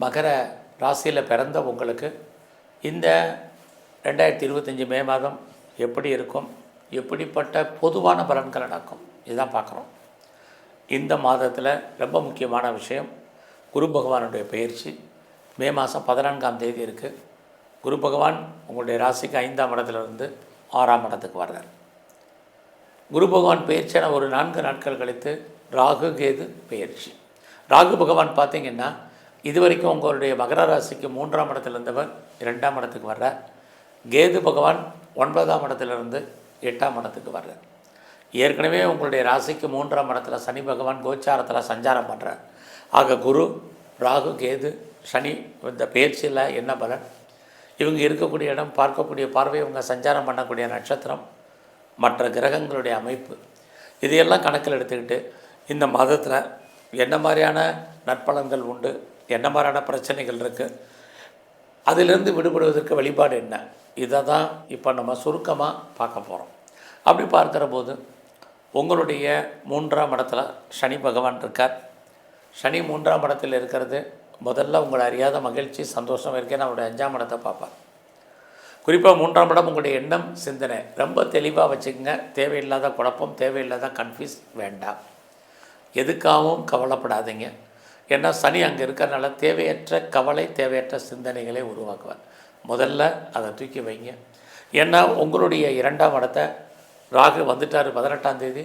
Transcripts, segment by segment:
மகர ராசியில் பிறந்த உங்களுக்கு இந்த ரெண்டாயிரத்தி இருபத்தஞ்சி மே மாதம் எப்படி இருக்கும்? எப்படிப்பட்ட பொதுவான பலன்கள் நடக்கும்? இதுதான் பார்க்குறோம். இந்த மாதத்தில் ரொம்ப முக்கியமான விஷயம் குரு பகவானுடைய பயிற்சி. மே மாதம் பதினான்காம் தேதி இருக்குது குரு பகவான் உங்களுடைய ராசிக்கு ஐந்தாம் இடத்துலேருந்து ஆறாம் இடத்துக்கு வர்றார். குரு பகவான் பயிற்சியான ஒரு நான்கு நாட்கள் கழித்து ராகு கேது பயிற்சி. ராகு பகவான் பார்த்தீங்கன்னா இது வரைக்கும் உங்களுடைய மகர ராசிக்கு மூன்றாம் இடத்துல இருந்தவர் இரண்டாம் இடத்துக்கு வர்றார். கேது பகவான் ஒன்பதாம் இடத்துலேருந்து எட்டாம் இடத்துக்கு வர்றார். ஏற்கனவே உங்களுடைய ராசிக்கு மூன்றாம் இடத்துல சனி பகவான் கோச்சாரத்தில் சஞ்சாரம் பண்ணுறார் ஆக குரு ராகு கேது சனி இந்த பயிற்சியில் என்ன பலன்? இவங்க இருக்கக்கூடிய இடம் பார்க்கக்கூடிய பார்வை இவங்க சஞ்சாரம் பண்ணக்கூடிய நட்சத்திரம் மற்ற கிரகங்களுடைய அமைப்பு. இதையெல்லாம் கணக்கில் எடுத்துக்கிட்டு இந்த மாதத்தில் என்ன மாதிரியான நற்பலன்கள் உண்டு? என்ன மாதிரியான பிரச்சனைகள் இருக்குது அதிலிருந்து விடுபடுவதற்கு வழிபாடு என்ன? இதை தான் இப்போ நம்ம சுருக்கமாக பார்க்க போகிறோம் அப்படி பார்க்குற போது உங்களுடைய மூன்றாம் இடத்துல சனி பகவான் இருக்கார். சனி மூன்றாம் இடத்தில் இருக்கிறது முதல்ல உங்களை அறியாத மகிழ்ச்சி சந்தோஷம் இருக்கேன் அவருடைய அஞ்சாம் இடத்தை பார்ப்பார். குறிப்பாக மூன்றாம் இடம் உங்களுடைய எண்ணம் சிந்தனை. ரொம்ப தெளிவாக வச்சுக்கோங்க. தேவையில்லாத குழப்பம் தேவையில்லாத கன்ஃபியூஸ் வேண்டாம். எதுக்காகவும் கவலைப்படாதீங்க. ஏன்னா சனி அங்கே இருக்கிறனால தேவையற்ற கவலை தேவையற்ற சிந்தனைகளை உருவாக்குவார். முதல்ல அதை தூக்கி வைங்க. ஏன்னா உங்களுடைய இரண்டாம் இடத்தை ராகு வந்துட்டார் பதினெட்டாம் தேதி.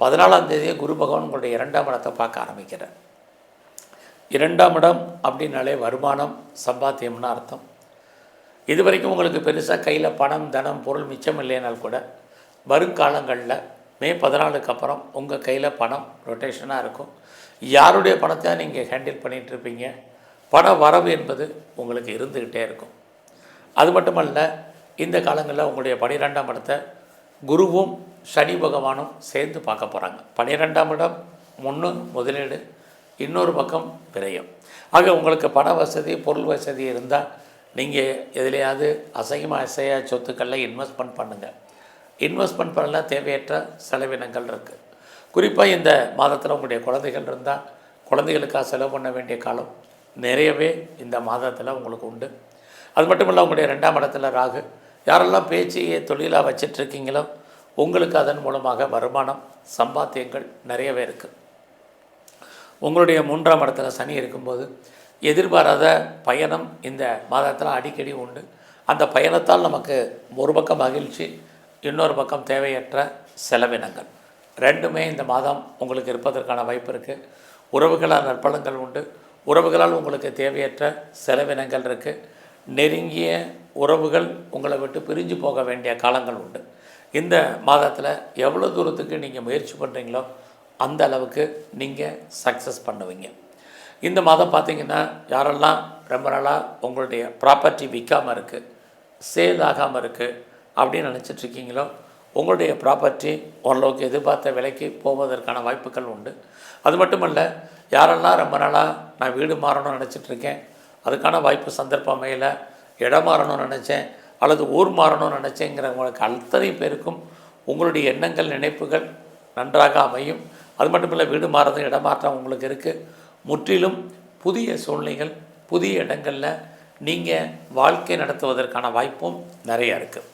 பதினாலாம் தேதியே குரு பகவான் உங்களுடைய இரண்டாம் இடத்தை பார்க்க ஆரம்பிக்கிறார். இரண்டாம் இடம் அப்படின்னாலே வருமானம் சம்பாத்தியம்னு அர்த்தம். இது வரைக்கும் உங்களுக்கு பெருசாக கையில் பணம் தனம் பொருள் மிச்சம் இல்லைனால் கூட வருங்காலங்களில் மே பதினாலுக்கு அப்புறம் உங்கள் கையில் பணம் ரொட்டேஷனாக இருக்கும். யாருடைய பணத்தை நீங்கள் ஹேண்டில் பண்ணிகிட்டு இருப்பீங்க பண வரவு என்பது உங்களுக்கு இருந்துக்கிட்டே இருக்கும். அது மட்டுமல்ல இந்த காலங்களில் உங்களுடைய பனிரெண்டாம் இடத்தை குருவும் சனி பகவானும் சேர்ந்து பார்க்க போகிறாங்க பனிரெண்டாம் இடம் முன்னு முதலீடு இன்னொரு பக்கம் விரயம். ஆக உங்களுக்கு பண வசதி பொருள் வசதி இருந்தால் நீங்கள் எதுலையாவது அசையமாக அசையா சொத்துக்களில் இன்வெஸ்ட்மெண்ட் பண்ணுங்கள் இன்வெஸ்ட்மெண்ட் பண்ணலாம் தேவையற்ற செலவினங்கள் இருக்குது குறிப்பாக இந்த மாதத்தில் உங்களுடைய குழந்தைகள் இருந்தால் குழந்தைகளுக்காக செலவு பண்ண வேண்டிய காலம் நிறையவே இந்த மாதத்தில் உங்களுக்கு உண்டு. அது மட்டும் இல்லை உங்களுடைய ரெண்டாம் இடத்துல ராகு யாரெல்லாம் பேச்சையே தொழிலாக வச்சிட்ருக்கீங்களோ உங்களுக்கு அதன் மூலமாக வருமானம் சம்பாத்தியங்கள் நிறையவே இருக்குது உங்களுடைய மூன்றாம் இடத்துல சனி இருக்கும்போது எதிர்பாராத பயணம் இந்த மாதத்தில் அடிக்கடி உண்டு. அந்த பயணத்தால் நமக்கு ஒரு பக்கம் மகிழ்ச்சி இன்னொரு பக்கம் தேவையற்ற செலவினங்கள். ரெண்டுமே இந்த மாதம் உங்களுக்கு இருப்பதற்கான வாய்ப்பு இருக்குது உறவுகளால் நற்பலங்கள் உண்டு. உறவுகளால் உங்களுக்கு தேவையற்ற செலவினங்கள் இருக்குது நெருங்கிய உறவுகள் உங்களை விட்டு பிரிஞ்சு போக வேண்டிய காலங்கள் உண்டு. இந்த மாதத்தில் எவ்வளோ தூரத்துக்கு நீங்கள் முயற்சி பண்ணுறீங்களோ அந்த அளவுக்கு நீங்கள் சக்ஸஸ் பண்ணுவீங்க. இந்த மாதம் பார்த்தீங்கன்னா யாரெல்லாம் ரொம்ப நாளாக உங்களுடைய ப்ராப்பர்ட்டி விற்காமல் இருக்குது சேல் ஆகாமல் இருக்குது அப்படின்னு நினச்சிட்ருக்கீங்களோ உங்களுடைய ப்ராப்பர்ட்டி ஓரளவுக்கு எதிர்பார்த்த விலைக்கு போவதற்கான வாய்ப்புகள் உண்டு. அது மட்டுமல்ல யாரெல்லாம் ரொம்ப நாளாக நான் வீடு மாறணும்னு நினச்சிட்ருக்கேன் அதுக்கான வாய்ப்பு சந்தர்ப்பம் அமையல இடம் மாறணும்னு நினச்சேன் அல்லது ஊர் மாறணும்னு நினச்சேங்கிறவங்களுக்கு அத்தனை பேருக்கும் உங்களுடைய எண்ணங்கள் நினைப்புகள் நன்றாக அமையும். அது மட்டும் இல்லை வீடு மாறுறது இடமாற்றம் உங்களுக்கு இருக்குது முற்றிலும் புதிய சூழ்நிலைகள் புதிய இடங்களில் நீங்கள் வாழ்க்கை நடத்துவதற்கான வாய்ப்பும் நிறையா இருக்குது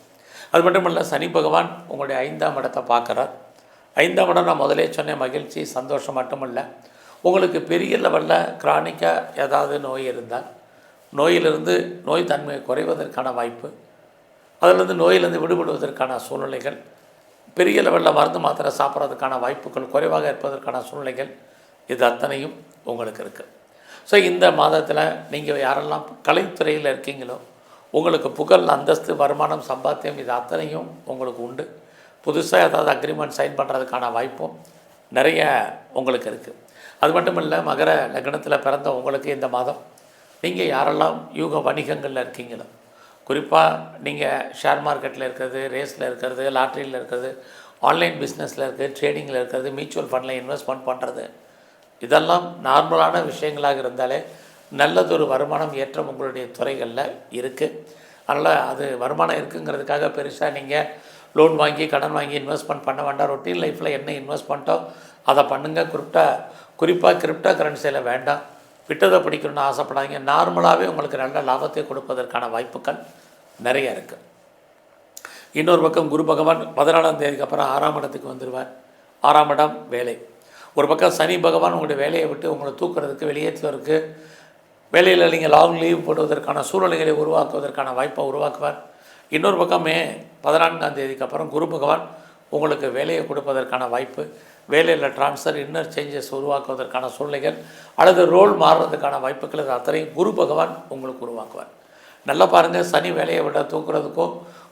அது மட்டும் இல்லை சனி பகவான் உங்களுடைய ஐந்தாம் இடத்தை பார்க்குறார். ஐந்தாம் இடம் நான் முதலே சொன்னேன் மகிழ்ச்சி சந்தோஷம் மட்டுமல்ல. உங்களுக்கு பெரிய லெவலில் கிரானிக்காக ஏதாவது நோய் இருந்தால் நோயிலிருந்து நோய் தன்மை குறைவதற்கான வாய்ப்பு அதிலிருந்து நோயிலிருந்து விடுபடுவதற்கான சூழ்நிலைகள் பெரிய லெவலில் மருந்து மாத்திரை சாப்பிட்றதுக்கான வாய்ப்புகள் குறைவாக இருப்பதற்கான சூழ்நிலைகள் இது அத்தனையும் உங்களுக்கு இருக்குது ஸோ இந்த மாதத்தில் நீங்கள் யாரெல்லாம் கலைத்துறையில் இருக்கீங்களோ உங்களுக்கு புகழ் அந்தஸ்து வருமானம் சம்பாத்தியம் இது அத்தனையும் உங்களுக்கு உண்டு. புதுசாக ஏதாவது அக்ரிமெண்ட் சைன் பண்ணுறதுக்கான வாய்ப்பும் நிறைய உங்களுக்கு இருக்குது அது மட்டும் இல்லை மகர லக்னத்தில் பிறந்த உங்களுக்கு இந்த மாதம் நீங்கள் யாரெல்லாம் யூக வணிகங்களில் இருக்கீங்களோ குறிப்பாக நீங்கள் ஷேர் மார்க்கெட்டில் இருக்கிறது ரேஸில் இருக்கிறது லாட்ரியில் இருக்கிறது ஆன்லைன் பிஸ்னஸில் இருக்கிறது ட்ரேடிங்கில் இருக்கிறது மியூச்சுவல் ஃபண்டில் இன்வெஸ்ட்மெண்ட் பண்ணுறது இதெல்லாம் நார்மலான விஷயங்களாக இருந்தாலே நல்லதொரு வருமானம் ஏற்றம் உங்களுடைய துறைகளில் இருக்குது அதனால் அது வருமானம் இருக்குங்கிறதுக்காக பெருசாக நீங்கள் லோன் வாங்கி கடன் வாங்கி இன்வெஸ்ட்மெண்ட் பண்ண வேண்டாம். ரொட்டீன் லைஃப்பில் என்ன இன்வெஸ்ட் பண்ணிட்டோ அதை பண்ணுங்கள் கிரிப்டா குறிப்பாக கிரிப்டோ கரன்சியில் வேண்டாம். விட்டதை பிடிக்கணும்னு ஆசைப்படாதீங்க. நார்மலாகவே உங்களுக்கு நல்ல லாபத்தை கொடுப்பதற்கான வாய்ப்புகள் நிறைய இருக்குது இன்னொரு பக்கம் குரு பகவான் பதினாலாம் தேதிக்கு அப்புறம் ஆறாம் இடத்துக்கு வந்துடுவார் ஆறாம் இடம் வேலை. ஒரு பக்கம் சனி பகவான் உங்களுடைய வேலையை விட்டு உங்களை தூக்குறதுக்கு வெளியேற்றுவதற்கு வேலையில் நீங்கள் லாங் லீவ் போடுவதற்கான சூழ்நிலைகளை உருவாக்குவதற்கான வாய்ப்பை உருவாக்குவார். இன்னொரு பக்கம் மே பதினான்காம் தேதிக்கு அப்புறம் குரு பகவான் உங்களுக்கு வேலையை கொடுப்பதற்கான வாய்ப்பு வேலையில் ட்ரான்ஸ்ஃபர் இன்னர் சேஞ்சஸ் உருவாக்குவதற்கான சூழ்நிலைகள் அல்லது ரோல் மாறுறதுக்கான வாய்ப்புகள் இது அத்தனையும் குரு பகவான் உங்களுக்கு உருவாக்குவார். நல்லா பாருங்கள் சனி வேலையை விட தூக்குறதுக்கோ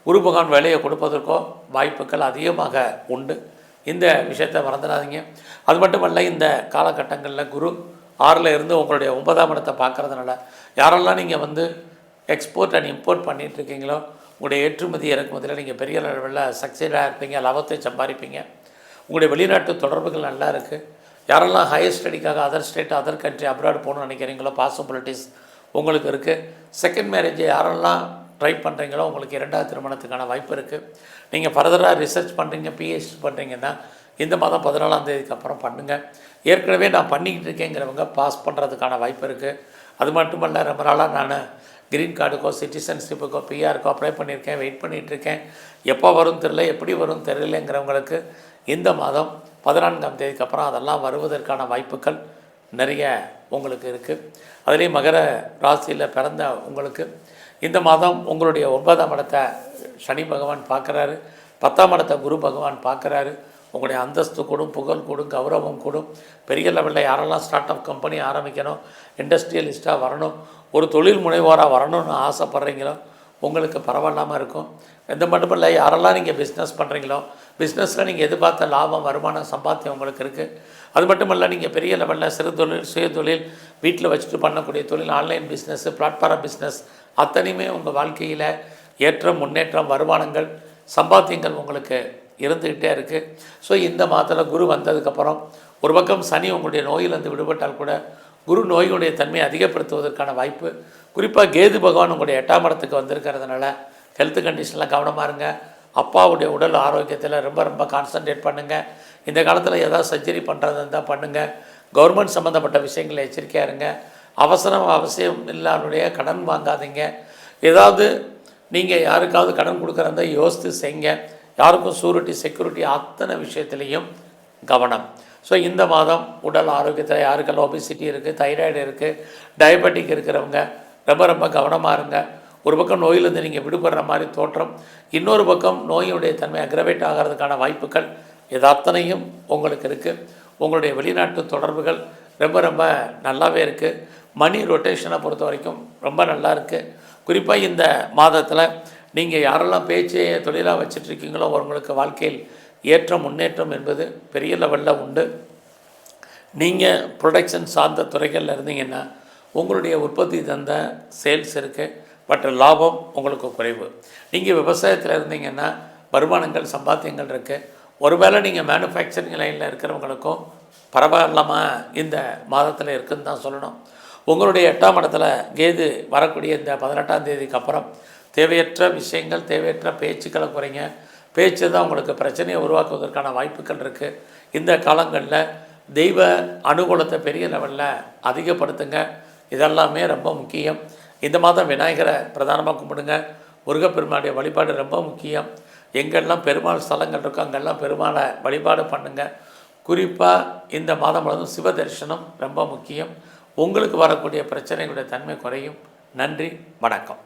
குரு பகவான் வேலையை கொடுப்பதற்கோ வாய்ப்புகள் அதிகமாக உண்டு. இந்த விஷயத்தை மறந்துடாதீங்க. அது மட்டுமல்ல இந்த காலகட்டங்களில் குரு ஆறில் இருந்து உங்களுடைய ஒன்பதாம் இடத்தை பார்க்கறதுனால யாரெல்லாம் நீங்கள் வந்து எக்ஸ்போர்ட் அண்ட் இம்போர்ட் பண்ணிகிட்ருக்கீங்களோ உங்களுடைய ஏற்றுமதி இறக்குமதியில் நீங்கள் பெரிய அளவில் சக்சீடாக இருப்பீங்க லாபத்தை சம்பாதிப்பீங்க. உங்களுடைய வெளிநாட்டு தொடர்புகள் நல்லா இருக்குது யாரெல்லாம் higher ஸ்டடிக்காக other state other country abroad போகணும்னு நினைக்கிறீங்களோ பாசிபிலிட்டிஸ் உங்களுக்கு இருக்குது செகண்ட் மேரேஜை யாரெல்லாம் ட்ரை பண்ணுறீங்களோ உங்களுக்கு இரண்டாவது திருமணத்துக்கான வாய்ப்பு இருக்குது நீங்கள் ஃபர்தராக ரிசர்ச் பண்ணுறீங்க பிஹெச்டி பண்ணுறீங்கன்னா இந்த மாதம் பதினாலாம் தேதிக்கு அப்புறம் பண்ணுங்கள் ஏற்கனவே நான் பண்ணிக்கிட்டு இருக்கேங்கிறவங்க பாஸ் பண்ணுறதுக்கான வாய்ப்பு இருக்குது அது மட்டுமல்ல ரொம்ப நாளாக நான் க்ரீன் கார்டுக்கோ சிட்டிசன்ஷிப்புக்கோ பிஆருக்கோ அப்ளை பண்ணியிருக்கேன் வெயிட் பண்ணிகிட்ருக்கேன் எப்போ வரும் தெரில எப்படி வரும் தெரியலங்கிறவங்களுக்கு இந்த மாதம் பதினான்காம் தேதிக்கு அப்புறம் அதெல்லாம் வருவதற்கான வாய்ப்புகள் நிறைய உங்களுக்கு இருக்குது அதுலேயும் மகர ராசியில் பிறந்த உங்களுக்கு இந்த மாதம் உங்களுடைய ஒன்பதாம் இடத்தை சனி பகவான் பார்க்குறாரு. பத்தாம் இடத்தை குரு பகவான் பார்க்குறாரு. உங்களுடைய அந்தஸ்து கூடும் புகழ் கூடும் கௌரவம் கூடும். பெரிய லெவலில் யாரெல்லாம் ஸ்டார்ட் அப் கம்பெனி ஆரம்பிக்கணும் இண்டஸ்ட்ரியலிஸ்ட்டாக வரணும் ஒரு தொழில் முனைவோராக வரணும்னு ஆசைப்பட்றீங்களோ உங்களுக்கு பரவாயில்லாமல் இருக்கும். எந்த மட்டும் இல்லை யாரெல்லாம் நீங்கள் பிஸ்னஸ் பண்ணுறீங்களோ பிஸ்னஸில் நீங்கள் எதிர்பார்த்த லாபம் வருமானம் சம்பாத்தியம் உங்களுக்கு இருக்குது அது மட்டும் இல்லை நீங்கள் பெரிய லெவலில் சிறு தொழில் சுய தொழில் வீட்டில் வச்சுட்டு பண்ணக்கூடிய தொழில் ஆன்லைன் பிஸ்னஸ் பிளாட்ஃபார்ம் பிஸ்னஸ் அத்தனையுமே உங்கள் வாழ்க்கையில் ஏற்றம் முன்னேற்றம் வருமானங்கள் சம்பாத்தியங்கள் உங்களுக்கு இருந்துக்கிட்டே இருக்குது ஸோ இந்த மாதத்தில் குரு வந்ததுக்கப்புறம் ஒரு பக்கம் சனி உங்களுடைய நோயிலிருந்து விடுபட்டால் கூட குரு நோயினுடைய தன்மையை அதிகப்படுத்துவதற்கான வாய்ப்பு. குறிப்பாக கேது பகவான் உங்களுடைய எட்டாம் இடத்துக்கு வந்திருக்கிறதுனால ஹெல்த் கண்டிஷனில் கவனமாக இருங்க. அப்பாவுடைய உடல் ஆரோக்கியத்தில் ரொம்ப ரொம்ப கான்சன்ட்ரேட் பண்ணுங்கள் இந்த காலத்தில் எதாவது சர்ஜரி பண்ணுறது இருந்தால் பண்ணுங்கள் கவர்மெண்ட் சம்மந்தப்பட்ட விஷயங்களில் எச்சரிக்கையாக இருங்க. அவசரம் அவசியம் இல்லாதனுடைய கடன் வாங்காதீங்க. ஏதாவது நீங்கள் யாருக்காவது கடன் கொடுக்குறதா யோசித்து செய்ங்க. யாருக்கும் சூரிட்டி செக்யூரிட்டி அத்தனை விஷயத்துலேயும் கவனம். ஸோ இந்த மாதம் உடல் ஆரோக்கியத்தில் யாருக்கெல்லாம் ஒபிசிட்டி இருக்குது தைராய்டு இருக்குது டயபெட்டிக் இருக்கிறவங்க ரொம்ப ரொம்ப கவனமாக இருங்க. ஒரு பக்கம் நோயிலிருந்து நீங்கள் விடுபடுற மாதிரி தோற்றம் இன்னொரு பக்கம் நோயுடைய தன்மை அக்ரவேட் ஆகிறதுக்கான வாய்ப்புகள் இது அத்தனையும் உங்களுக்கு இருக்குது உங்களுடைய வெளிநாட்டு தொடர்புகள் ரொம்ப ரொம்ப நல்லாவே இருக்குது மணி ரொட்டேஷனை பொறுத்த வரைக்கும் ரொம்ப நல்லா இருக்குது குறிப்பாக இந்த மாதத்தில் நீங்கள் யாரெல்லாம் பேச்சை தொழிலாக வச்சிட்ருக்கீங்களோ உங்களுக்கு வாழ்க்கையில் ஏற்ற முன்னேற்றம் என்பது பெரிய லெவலில் உண்டு. நீங்கள் ப்ரொடக்ஷன் சார்ந்த துறைகளில் இருந்தீங்கன்னா உங்களுடைய உற்பத்தி தந்த சேல்ஸ் இருக்குது பட் லாபம் உங்களுக்கு குறைவு. நீங்கள் விவசாயத்தில் இருந்தீங்கன்னா வருமானங்கள் சம்பாத்தியங்கள் இருக்குது ஒருவேளை நீங்கள் மேனுஃபேக்சரிங் லைனில் இருக்கிறவங்களுக்கும் பரவாயில்லாமல் இந்த மாதத்தில் இருக்குன்னு தான் சொல்லணும். உங்களுடைய எட்டாம் இடத்துல கேது வரக்கூடிய இந்த பதினெட்டாம் தேதிக்கு அப்புறம் தேவையற்ற விஷயங்கள் தேவையற்ற பேச்சுக்களை குறைங்க. பேச்சு தான் உங்களுக்கு பிரச்சனையை உருவாக்குவதற்கான வாய்ப்புகள் இருக்குது இந்த காலங்களில் தெய்வ அனுகூலத்தை பெரிய லெவலில் அதிகப்படுத்துங்க. இதெல்லாமே ரொம்ப முக்கியம். இந்த மாதம் விநாயகரை பிரதானமாக கும்பிடுங்க. முருகப்பெருமானுடைய வழிபாடு ரொம்ப முக்கியம். எங்கெல்லாம் பெருமாள் ஸ்தலங்கள் இருக்கோ அங்கெல்லாம் பெருமாளை வழிபாடு பண்ணுங்கள் குறிப்பாக இந்த மாதம் முழுவதும் சிவ தரிசனம் ரொம்ப முக்கியம். உங்களுக்கு வரக்கூடிய பிரச்சனைகளுடைய தன்மை குறையும். நன்றி வணக்கம்.